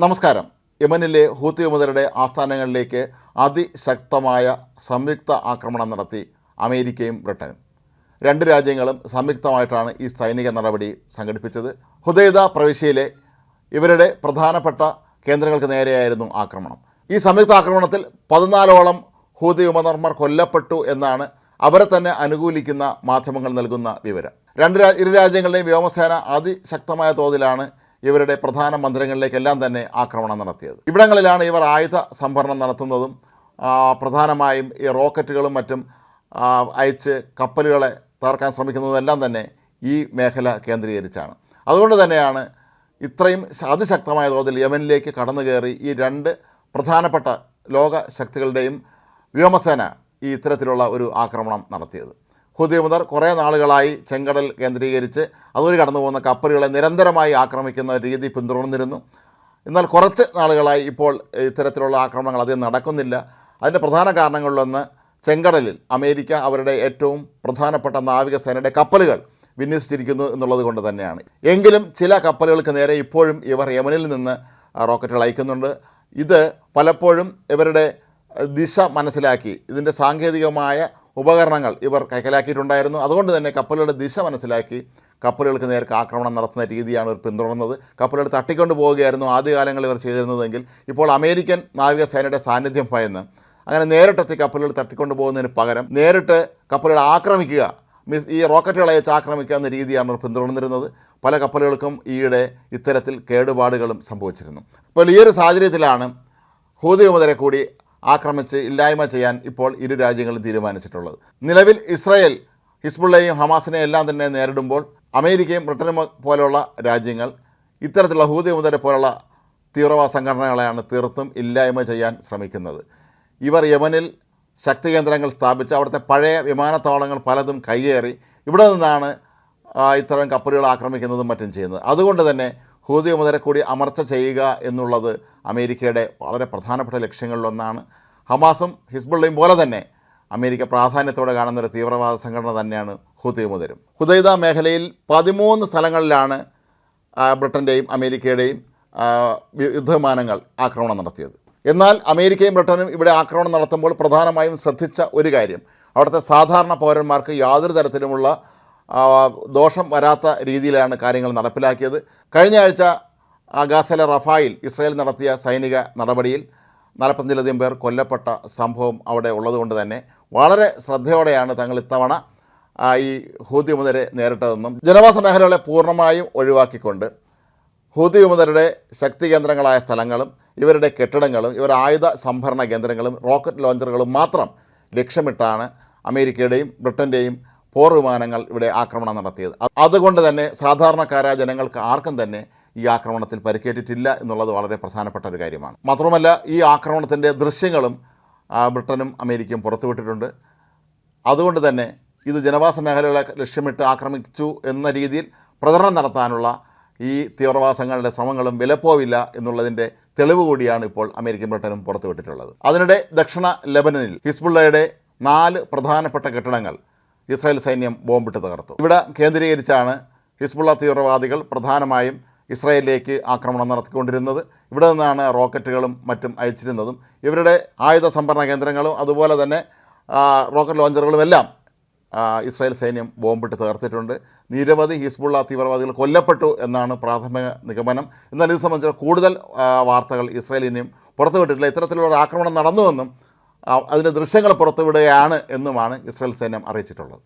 നമസ്കാരം. യമനിലെ ഹൂത്തി വിമതരുടെ ആസ്ഥാനങ്ങളിലേക്ക് അതിശക്തമായ സംയുക്ത ആക്രമണം നടത്തി അമേരിക്കയും ബ്രിട്ടനും. രണ്ട് രാജ്യങ്ങളും സംയുക്തമായിട്ടാണ് ഈ സൈനിക നടപടി സംഘടിപ്പിച്ചത്. ഹുദൈദ പ്രവിശ്യയിലെ ഇവരുടെ പ്രധാനപ്പെട്ട കേന്ദ്രങ്ങൾക്ക് നേരെയായിരുന്നു ആക്രമണം. ഈ സംയുക്ത ആക്രമണത്തിൽ പതിനാലോളം ഹൂതി വിമതന്മാർ കൊല്ലപ്പെട്ടു എന്നാണ് അവരെ തന്നെ അനുകൂലിക്കുന്ന മാധ്യമങ്ങൾ നൽകുന്ന വിവരം. രണ്ട് ഇരു രാജ്യങ്ങളുടെയും വ്യോമസേന അതിശക്തമായ തോതിലാണ് ഇവരുടെ പ്രധാന മന്ദിരങ്ങളിലേക്കെല്ലാം തന്നെ ആക്രമണം നടത്തിയത്. ഇവിടങ്ങളിലാണ് ഇവർ ആയുധ സംഭരണം നടത്തുന്നതും പ്രധാനമായും ഈ റോക്കറ്റുകളും മറ്റും അയച്ച് കപ്പലുകളെ തകർക്കാൻ ശ്രമിക്കുന്നതുമെല്ലാം തന്നെ ഈ മേഖല കേന്ദ്രീകരിച്ചാണ്. അതുകൊണ്ട് തന്നെയാണ് ഇത്രയും അതിശക്തമായ തോതിൽ യമനിലേക്ക് കടന്നു കയറി ഈ രണ്ട് പ്രധാനപ്പെട്ട ലോക ശക്തികളുടെയും വ്യോമസേന ഈ ഇത്തരത്തിലുള്ള ഒരു ആക്രമണം നടത്തിയത്. ഹുദി മുതൽ കുറേ നാളുകളായി ചെങ്കടൽ കേന്ദ്രീകരിച്ച് അതുവഴി കടന്നു പോകുന്ന കപ്പലുകളെ നിരന്തരമായി ആക്രമിക്കുന്ന രീതി പിന്തുടർന്നിരുന്നു. എന്നാൽ കുറച്ച് നാളുകളായി ഇപ്പോൾ ഇത്തരത്തിലുള്ള ആക്രമണങ്ങൾ അധികം നടക്കുന്നില്ല. അതിന്റെ പ്രധാന കാരണങ്ങളിലൊന്ന് ചെങ്കടലിൽ അമേരിക്ക അവരുടെ ഏറ്റവും പ്രധാനപ്പെട്ട നാവികസേനയുടെ കപ്പലുകൾ വിന്യസിച്ചിരിക്കുന്നു എന്നുള്ളത് കൊണ്ട് തന്നെയാണ്. എങ്കിലും ചില കപ്പലുകൾക്ക് നേരെ ഇപ്പോഴും ഇവർ യമനിൽ നിന്ന് റോക്കറ്റുകൾ അയക്കുന്നുണ്ട്. ഇത് പലപ്പോഴും ഇവരുടെ ദിശ മനസ്സിലാക്കി. ഇതിന്റെ സാങ്കേതികമായ ഉപകരണങ്ങൾ ഇവർ കൈക്കലാക്കിയിട്ടുണ്ടായിരുന്നു. അതുകൊണ്ട് തന്നെ കപ്പലുകളുടെ ദിശ മനസ്സിലാക്കി കപ്പലുകൾക്ക് നേർക്ക് ആക്രമണം നടത്തുന്ന രീതിയാണ് ഇവർ പിന്തുടർന്നത്. കപ്പലുകൾ തട്ടിക്കൊണ്ട് പോവുകയായിരുന്നു ആദ്യകാലങ്ങളിൽ ഇവർ ചെയ്തിരുന്നതെങ്കിൽ ഇപ്പോൾ അമേരിക്കൻ നാവികസേനയുടെ സാന്നിധ്യം ഭയന്ന് അങ്ങനെ നേരിട്ടെത്തി കപ്പലുകൾ തട്ടിക്കൊണ്ട് പോകുന്നതിന് പകരം നേരിട്ട് കപ്പലുകൾ ആക്രമിക്കുക മീൻസ് ഈ റോക്കറ്റുകളെ വെച്ച് ആക്രമിക്കുക എന്ന രീതിയാണ് ഇവർ പിന്തുടർന്നിരുന്നത്. പല കപ്പലുകൾക്കും ഈയിടെ ഇത്തരത്തിൽ കേടുപാടുകളും സംഭവിച്ചിരുന്നു. അപ്പോൾ ഈ ഒരു സാഹചര്യത്തിലാണ് ഹൂതി വിമതരെ കൂടി ആക്രമിച്ച് ഇല്ലായ്മ ചെയ്യാൻ ഇപ്പോൾ ഇരു രാജ്യങ്ങളും തീരുമാനിച്ചിട്ടുള്ളത്. നിലവിൽ ഇസ്രായേൽ ഹിസ്ബുള്ളയും ഹമാസിനെയും എല്ലാം തന്നെ നേരിടുമ്പോൾ അമേരിക്കയും ബ്രിട്ടനും പോലെയുള്ള രാജ്യങ്ങൾ ഇത്തരത്തിലുള്ള ഹൂതി വിമതരെ പോലുള്ള തീവ്രവാദ സംഘടനകളെയാണ് തീർത്തും ഇല്ലായ്മ ചെയ്യാൻ ശ്രമിക്കുന്നത്. ഇവർ യമനിൽ ശക്തി കേന്ദ്രങ്ങൾ സ്ഥാപിച്ച് അവിടുത്തെ പഴയ വിമാനത്താവളങ്ങൾ പലതും കയ്യേറി ഇവിടെ നിന്നാണ് ഇത്തരം കപ്പലുകൾ ആക്രമിക്കുന്നതും മറ്റും ചെയ്യുന്നത്. അതുകൊണ്ട് തന്നെ ഹൂതി മുതലെ കൂടി അമർച്ച ചെയ്യുക എന്നുള്ളത് അമേരിക്കയുടെ വളരെ പ്രധാനപ്പെട്ട ലക്ഷ്യങ്ങളിലൊന്നാണ്. ഹമാസും ഹിസ്ബുള്ളയും പോലെ തന്നെ അമേരിക്ക പ്രാധാന്യത്തോടെ കാണുന്ന ഒരു തീവ്രവാദ സംഘടന തന്നെയാണ് ഹുദൈ മുതലും ഹുദൈദ മേഖലയിൽ പതിമൂന്ന് സ്ഥലങ്ങളിലാണ് ബ്രിട്ടന്റെയും അമേരിക്കയുടെയും യുദ്ധവിമാനങ്ങൾ ആക്രമണം നടത്തിയത്. എന്നാൽ അമേരിക്കയും ബ്രിട്ടനും ഇവിടെ ആക്രമണം നടത്തുമ്പോൾ പ്രധാനമായും ശ്രദ്ധിച്ച ഒരു കാര്യം. അവിടുത്തെ സാധാരണ പൗരന്മാർക്ക് യാതൊരു തരത്തിലുമുള്ള ദോഷം വരാത്ത രീതിയിലാണ് കാര്യങ്ങൾ നടപ്പിലാക്കിയത്. കഴിഞ്ഞ ആഴ്ച ആ, ഗാസയിലെ റഫായിൽ ഇസ്രായേൽ നടത്തിയ സൈനിക നടപടിയിൽ നാൽപ്പത്തഞ്ചിലധികം പേർ കൊല്ലപ്പെട്ട സംഭവം അവിടെ ഉള്ളതുകൊണ്ട് തന്നെ വളരെ ശ്രദ്ധയോടെയാണ് തങ്ങൾ ഇത്തവണ ഈ ഹൂതി മുതരെ നേരിട്ടതെന്നും ജനവാസ മേഖലകളെ പൂർണമായും ഒഴിവാക്കിക്കൊണ്ട് ഹൂതി വിമതരുടെ ശക്തി കേന്ദ്രങ്ങളായ സ്ഥലങ്ങളും ഇവരുടെ കെട്ടിടങ്ങളും ഇവരുടെ ആയുധ സംഭരണ കേന്ദ്രങ്ങളും റോക്കറ്റ് ലോഞ്ചറുകളും മാത്രം ലക്ഷ്യമിട്ടാണ് അമേരിക്കയുടെയും ബ്രിട്ടന്റെയും പോർ വിമാനങ്ങൾ ഇവിടെ ആക്രമണം നടത്തിയത്. അതുകൊണ്ട് തന്നെ സാധാരണക്കാരായ ജനങ്ങൾക്ക് ആർക്കും തന്നെ ഈ ആക്രമണത്തിൽ പരിക്കേറ്റിട്ടില്ല എന്നുള്ളത് വളരെ പ്രധാനപ്പെട്ട ഒരു കാര്യമാണ്. മാത്രമല്ല ഈ ആക്രമണത്തിന്റെ ദൃശ്യങ്ങളും ബ്രിട്ടനും അമേരിക്കയും പുറത്തുവിട്ടിട്ടുണ്ട്. അതുകൊണ്ട് തന്നെ ഇത് ജനവാസ മേഖലകളെ ലക്ഷ്യമിട്ട് ആക്രമിച്ചു എന്ന രീതിയിൽ പ്രചരണം നടത്താനുള്ള ഈ തീവ്രവാദ സംഘടനയുടെ ശ്രമങ്ങളും വിലപ്പോവില്ല എന്നുള്ളതിന്റെ തെളിവ് കൂടിയാണ് ഇപ്പോൾ അമേരിക്കൻ ബ്രിട്ടനും പുറത്തുവിട്ടിട്ടുള്ളത്. അതിനിടെ ദക്ഷിണ ലെബനനിൽ ഹിസ്ബുള്ളയുടെ നാല് പ്രധാനപ്പെട്ട കെട്ടിടങ്ങൾ ഇസ്രായേൽ സൈന്യം ബോംബിട്ട് തകർത്തു. ഇവിടെ കേന്ദ്രീകരിച്ചാണ് ഹിസ്ബുള്ള തീവ്രവാദികൾ പ്രധാനമായും ഇസ്രായേലിലേക്ക് ആക്രമണം നടത്തിക്കൊണ്ടിരുന്നത്. ഇവിടെ നിന്നാണ് റോക്കറ്റുകളും മറ്റും അയച്ചിരുന്നതും. ഇവരുടെ ആയുധ സംഭരണ കേന്ദ്രങ്ങളും അതുപോലെ തന്നെ റോക്കറ്റ് ലോഞ്ചറുകളും എല്ലാം ഇസ്രായേൽ സൈന്യം ബോംബിട്ട് തകർത്തിട്ടുണ്ട്. നിരവധി ഹിസ്ബുള്ള തീവ്രവാദികൾ കൊല്ലപ്പെട്ടു എന്നാണ് പ്രാഥമിക നിഗമനം. എന്നാൽ ഇത് സംബന്ധിച്ച കൂടുതൽ വാർത്തകൾ ഇസ്രായേലിനെയും പുറത്തുവിട്ടിട്ടില്ല ഇത്തരത്തിലുള്ള ആക്രമണം നടന്നുവെന്നും അതിന്റെ ദൃശ്യങ്ങൾ പുറത്തുവിടുകയാണ് എന്നുമാണ് ഇസ്രായേൽ സൈന്യം അറിയിച്ചിട്ടുള്ളത്.